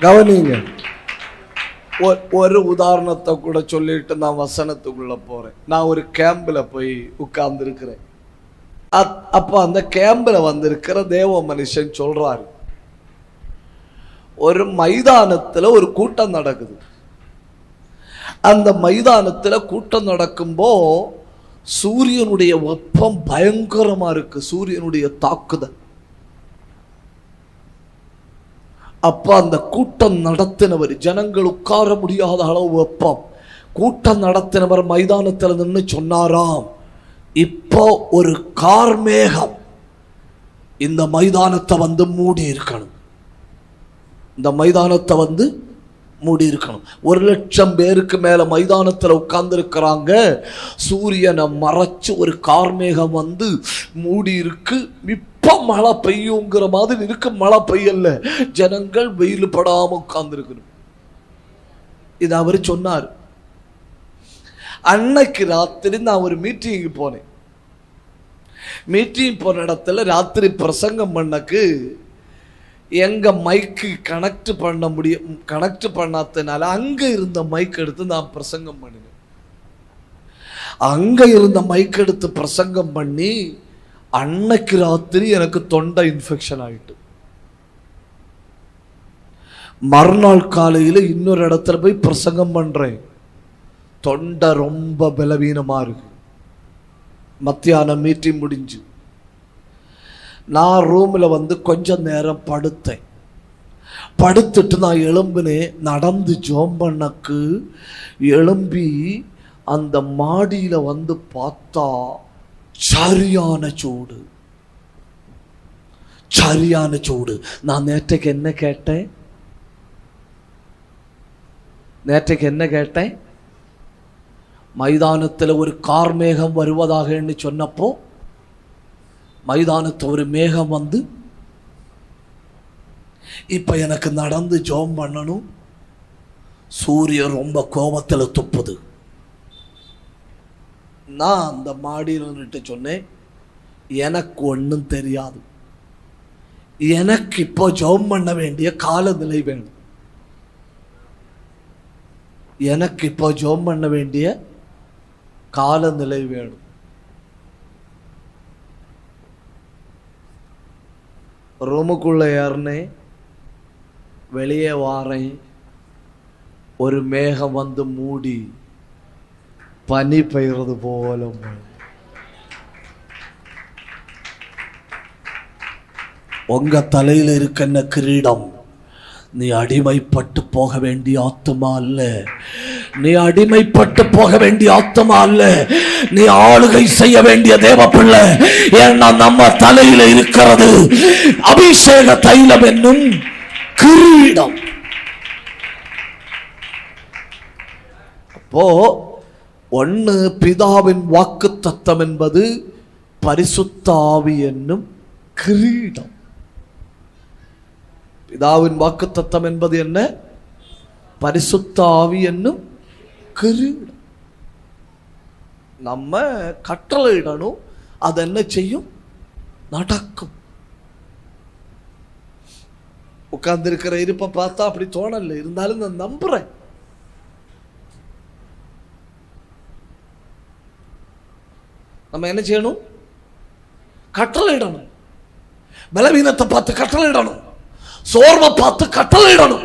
கவனிங்க. ஒ- ஒரு உதாரணத்தை கூட சொல்லிட்டு நான் வசனத்துக்குள்ள போறேன். நான் ஒரு கேம்பில் போய் உட்கார்ந்துருக்கிறேன். இருக்கிறேன் அப்போ அந்த கேம்பில் வந்திருக்கிற தேவ மனுஷன் சொல்றாரு. ஒரு மைதானத்தில் ஒரு கூட்டம் நடக்குது. அந்த மைதானத்தில் கூட்டம் நடக்கும்போ சூரியனுடைய வெப்பம் பயங்கரமாக இருக்கு. சூரியனுடைய தாக்குதல். அப்போ அந்த கூட்டம் நடத்தினவர் ஜனங்கள் உட்கார முடியாத அளவு வெப்பம். கூட்டம் நடத்தினவர் மைதானத்தில் நின்று சொன்னாராம் இப்போ ஒரு கார்மேகம் இந்த மைதானத்தை வந்து மூடி இருக்கணும் இந்த மைதானத்தை வந்து மூடி இருக்கணும் ஒரு லட்சம் பேருக்கு மேலே மைதானத்தில் உட்காந்துருக்கிறாங்க சூரியனை மறைச்சு ஒரு கார்மேகம் வந்து மூடி இருக்கு மழை பெய்யுங்கிற மாதிரி இருக்கு. மழை பெய்யல. ஜனங்கள் வெயில் படாமல் உட்காந்துருக்கணும் இது அவர் சொன்னார். அன்னைக்கு ராத்திரி நான் ஒரு மீட்டிங்கு போனேன். மீட்டிங் போன இடத்துல ராத்திரி பிரசங்கம் பண்ணக்கு எங்கள் மைக்கு கனெக்ட் பண்ண முடியும் கனெக்ட் பண்ணாதனால அங்கே இருந்த மைக் எடுத்து நான் பிரசங்கம் பண்ணினேன். அங்கே இருந்த மைக் எடுத்து பிரசங்கம் பண்ணி அன்னைக்கு ராத்திரி எனக்கு தொண்டை இன்ஃபெக்ஷன் ஆகிட்டு மறுநாள் காலையில் இன்னொரு இடத்துல போய் பிரசங்கம் பண்ணுறேன் தொண்டை ரொம்ப பலவீனமாக இருக்கு. மத்தியானம் மீட்டிங் முடிஞ்சு. நான் ரூமில் வந்து கொஞ்சம் நேரம் படுத்தேன். படுத்துட்டு நான் எழும்பினேன் நடந்து ஜோம்பண்ணக்கு எழும்பி அந்த மாடியில் வந்து பார்த்தா சரியான சூடு. சரியான சூடு. நான் நேற்றைக்கு என்ன கேட்டேன்? நேற்றைக்கு என்ன கேட்டேன்? மைதானத்தில் ஒரு கார்மேகம் வருவதாக என்று சொன்னப்போ மைதானத்தை ஒரு மேகம் வந்து இப்போ எனக்கு நடந்து ஜோம் பண்ணணும். சூரியன் ரொம்ப கோபத்தில் துப்புது. நான் அந்த மாடியில் சொன்னேன் எனக்கு ஒன்றும் தெரியாது. எனக்கு இப்போ ஜெபம் பண்ண வேண்டிய காலநிலை வேணும். எனக்கு இப்போ ஜெபம் பண்ண வேண்டிய காலநிலை வேணும். ரூமுக்குள்ளே ஏறினேன் வெளியே வாரேன் ஒரு மேகம் வந்து மூடி பனி பெய்கிறது போல மழை. உங்க தலையில இருக்கின்ற கிரீடம் நீ அடிமைப்பட்டு போக வேண்டிய ஆத்துமா அல்ல நீ அடிமைப்பட்டு போக வேண்டிய ஆத்துமா அல்ல நீ ஆளுகை செய்ய வேண்டிய தேவ பிள்ளை ஏன்னா நம்ம தலையில இருக்கிறது அபிஷேக தைலம் என்னும் கிரீடம். அப்போ ஒன்று பிதாவின் வாக்கு தத்தம் என்பது பரிசுத்தாவி என்னும் கிரீடம். பிதாவின் வாக்கு தத்தம் என்பது என்ன? பரிசுத்தாவி என்னும் கிரீடம். நம்ம கட்டளையிடணும் அது என்ன செய்யும் நடக்கும் உட்கார்ந்திருக்கிற இருப்பை பார்த்தா அப்படி தோணல இருந்தாலும் நான் நம்புறேன் நம்ம என்ன செய்யணும் கட்டளையிடணும் பலவீனத்தை பார்த்து கட்டளையிடணும் சோர்வை பார்த்து கட்டளையிடணும்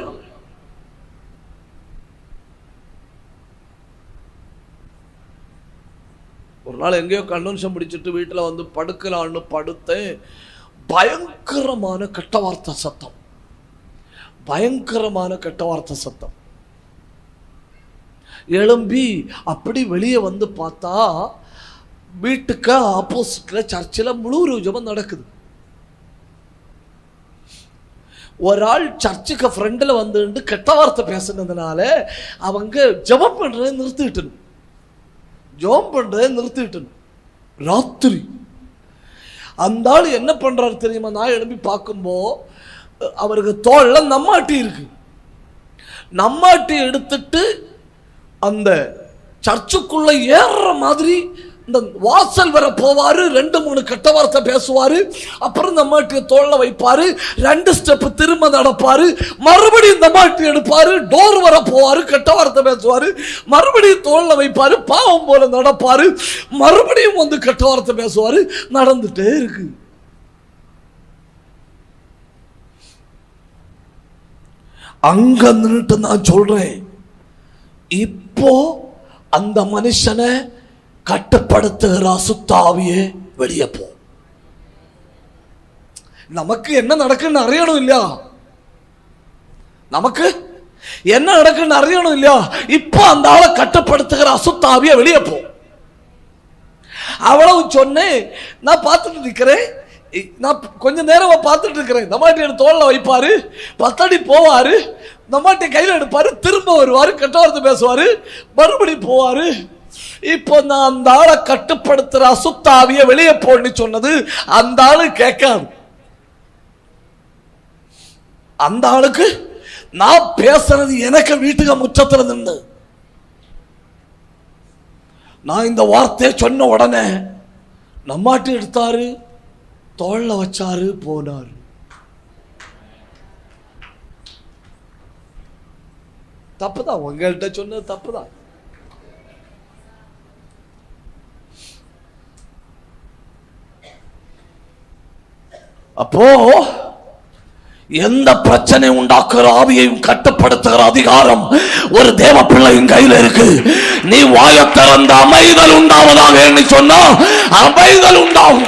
ஒரு நாள் எங்கேயோ கன்வென்ஷன் முடிச்சுட்டு வீட்டில் வந்து படுக்கலான்னு படுத்தேன். பயங்கரமான கெட்ட வார்த்தை சத்தம். பயங்கரமான கெட்ட வார்த்தை சத்தம். எழும்பி அப்படி வெளியே வந்து பார்த்தா வீட்டுக்கு ஆப்போசிட்ல சர்ச்சில் முழு ஜபம் நடக்குது. ஒரு ஆள் சர்ச்சுக்கு ஃப்ரெண்டில் வந்துட்டு கெட்ட வார்த்தை பேசுனதுனால அவங்க ஜெபம் பண்ணுறதை நிறுத்திக்கிட்டு ஜோம் பண்ணுறதை நிறுத்திட்டணும் ராத்திரி. அந்த ஆள் என்ன பண்றாரு தெரியுமா? நான் எழுப்பி பார்க்கும்போ அவருக்கு தோல்ல நம்மாட்டி இருக்கு. நம்மாட்டி எடுத்துட்டு அந்த சர்ச்சுக்குள்ளே ஏறுற மாதிரி இந்த வாசல் வர போவாரு ரெண்டு மூணு கெட்ட வார்த்தை பேசுவாரு அப்புறம் இந்த மாட்டிய தோல்ல வைப்பாரு ரெண்டு ஸ்டெப் திரும்ப நடப்பாரு மறுபடியும் இந்த மாட்டி எடுப்பாரு டோர் வர போவாரு கெட்ட வார்த்தை பேசுவாரு மறுபடியும் தோல்ல வைப்பாரு பாவம் போல நடப்பாரு மறுபடியும் வந்து கெட்ட வார்த்தை பேசுவாரு நடந்துட்டே இருக்கு. அங்க நின்றுட்டு நான் சொல்றேன். இப்போ அந்த மனுஷனை கட்டுப்படுத்துகிற அசுத்தாவியே வெளியே போ. நமக்கு என்ன நடக்குன்னு அறியணும் இல்லையா? நமக்கு என்ன நடக்குன்னு அறியணும் இல்லையா? இப்போ அந்த ஆளை கட்டுப்படுத்துகிற அசுத்தாவிய வெளியே போ. அவ்வளவு சொன்னேன். நான் பார்த்துட்டு நிற்கிறேன். நான் கொஞ்ச நேரமா பார்த்துட்டு இருக்கிறேன் இந்த மாட்டி தோல்ல வைப்பாரு பத்தடி போவாரு இந்த மாட்டி கையில் எடுப்பாரு திரும்ப வருவாரு கெட்டவார்த்தை பேசுவாரு மறுபடி போவாரு. இப்போ நான் அந்த ஆளை கட்டுப்படுத்துற அசுத்தாவிய வெளியே போன்னு சொன்னது அந்த ஆளு கேட்காது. அந்த ஆளுக்கு நான் பேசுறது எனக்கு வீட்டுக்கு முற்றத்துல நின்று. நான் இந்த வார்த்தையை சொன்ன உடனே நம்மாட்டி எடுத்தாரு தோல்ல வச்சாரு போனாரு. தப்புதான் உங்கள்கிட்ட சொன்னது தப்புதான். அப்போ எந்த பிரச்சனை உண்டாக்குற ஆவியையும் கட்டுப்படுத்துகிற அதிகாரம் ஒரு தேவ பிள்ளையின் கையில இருக்கு. நீ வாய திறந்த அமைதல் உண்டாவதாக என்று சொன்னா அமைதல் உண்டாகும்.